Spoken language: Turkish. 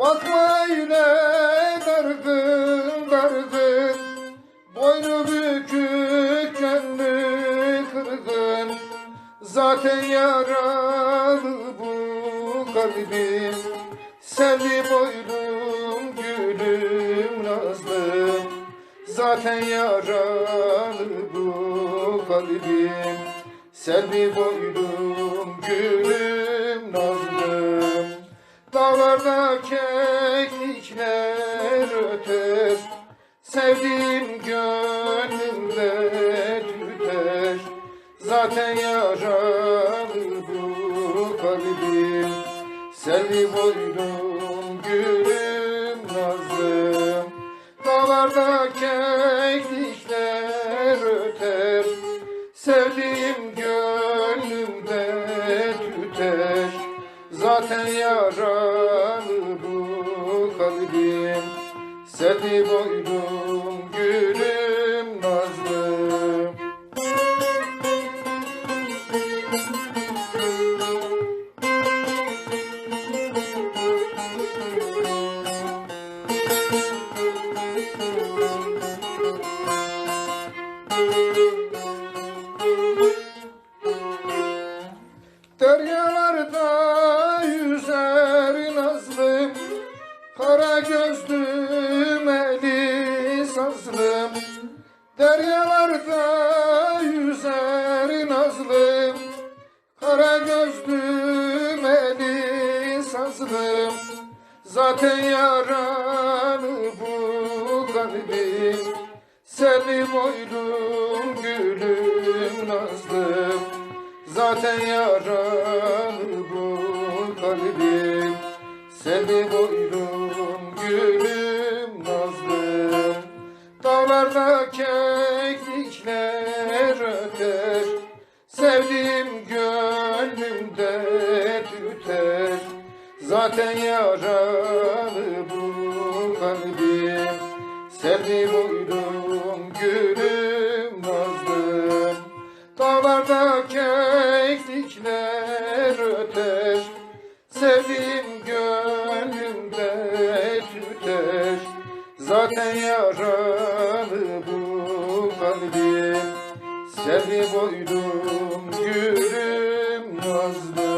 Bakma öyle dargın dargın Boynu bükük gönlü kırgın Zaten yaralı bu kalbim. Selvi boylum gülüm nazlım. Zaten yaralı bu kalbim. Selvi boylum gülüm Dağlarda keklikler öter. Sevdiğim gönlümde tüter. Zaten yaralı bu kalbim. Selvi boylum gülüm nazlım Dağlarda keklikler öter. Sevdiğim Zaten yaralı bu kalbim. Selvi boylum gülüm nazlım Deryalarda Gözlüm eli sazlım. Deryalarda yüzer nazlım. Kara gözlüm eli sazlım. Zaten yaralı bu kalbim. Seni boylum gülüm nazlım. Zaten yaralı bu kalbim. Seni boylum Dağlarda keklikler öter. Sevdiğim gönlümde tüter. Zaten yaralı bu kalbim Seni boylum gülüm nazlım. Dağlarda keklikler öter. Sevdiğim gönlümde tüter Zaten yaralı bu kalbim. Seni boylum gülüm nazlım